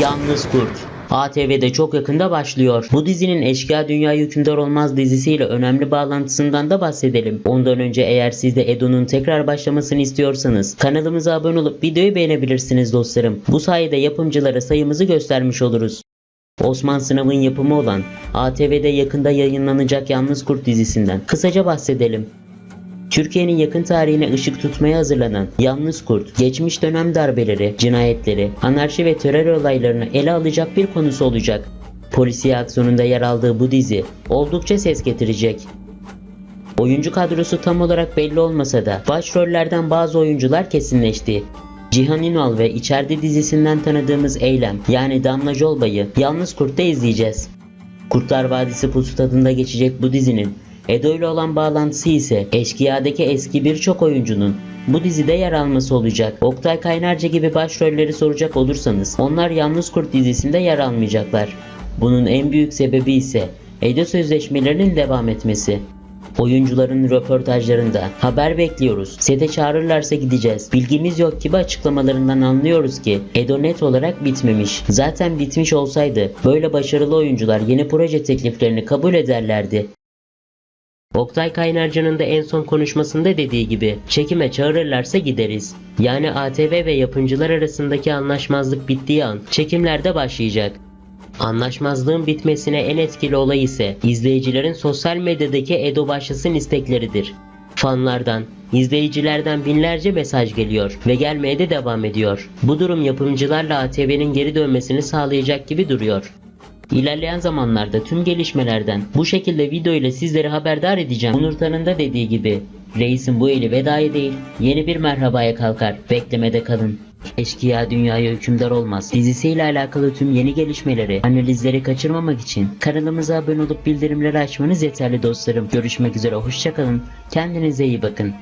Yalnız Kurt. ATV'de çok yakında başlıyor. Bu dizinin Eşkıya Dünya Hükümdar Olmaz dizisiyle önemli bağlantısından da bahsedelim. Ondan önce eğer siz de Edo'nun tekrar başlamasını istiyorsanız kanalımıza abone olup videoyu beğenebilirsiniz dostlarım. Bu sayede yapımcılara sayımızı göstermiş oluruz. Osman Sınav'ın yapımı olan ATV'de yakında yayınlanacak Yalnız Kurt dizisinden kısaca bahsedelim. Türkiye'nin yakın tarihine ışık tutmaya hazırlanan Yalnız Kurt, geçmiş dönem darbeleri, cinayetleri, anarşi ve terör olaylarını ele alacak bir konusu olacak. Polisiye aksiyonunda yer aldığı bu dizi oldukça ses getirecek. Oyuncu kadrosu tam olarak belli olmasa da başrollerden bazı oyuncular kesinleşti. Cihan Ünal ve İçeride dizisinden tanıdığımız Eylem yani Damla Jolbay'ı Yalnız Kurt'ta izleyeceğiz. Kurtlar Vadisi Pusu tadında geçecek bu dizinin Edo ile olan bağlantısı ise Eşkıya'daki eski birçok oyuncunun bu dizide yer alması olacak. Oktay Kaynarca gibi başrolleri soracak olursanız onlar Yalnız Kurt dizisinde yer almayacaklar. Bunun en büyük sebebi ise Edo sözleşmelerinin devam etmesi. Oyuncuların röportajlarında haber bekliyoruz. Sete çağırırlarsa gideceğiz. Bilgimiz yok gibi açıklamalarından anlıyoruz ki Edo net olarak bitmemiş. Zaten bitmiş olsaydı böyle başarılı oyuncular yeni proje tekliflerini kabul ederlerdi. Oktay Kaynarca'nın da en son konuşmasında dediği gibi çekime çağırırlarsa gideriz. Yani ATV ve yapımcılar arasındaki anlaşmazlık bittiği an çekimler de başlayacak. Anlaşmazlığın bitmesine en etkili olay ise izleyicilerin sosyal medyadaki Edo başlasın istekleridir. Fanlardan, izleyicilerden binlerce mesaj geliyor ve gelmeye de devam ediyor. Bu durum yapımcılarla ATV'nin geri dönmesini sağlayacak gibi duruyor. İlerleyen zamanlarda tüm gelişmelerden bu şekilde video ile sizleri haberdar edeceğim. Onur Tan'ın da dediği gibi reisin bu eli vedaya değil yeni bir merhabaya kalkar. Beklemede kalın. Eşkıya dünyaya hükümdar olmaz. Dizisiyle alakalı tüm yeni gelişmeleri, analizleri kaçırmamak için kanalımıza abone olup bildirimleri açmanız yeterli dostlarım. Görüşmek üzere hoşçakalın. Kendinize iyi bakın.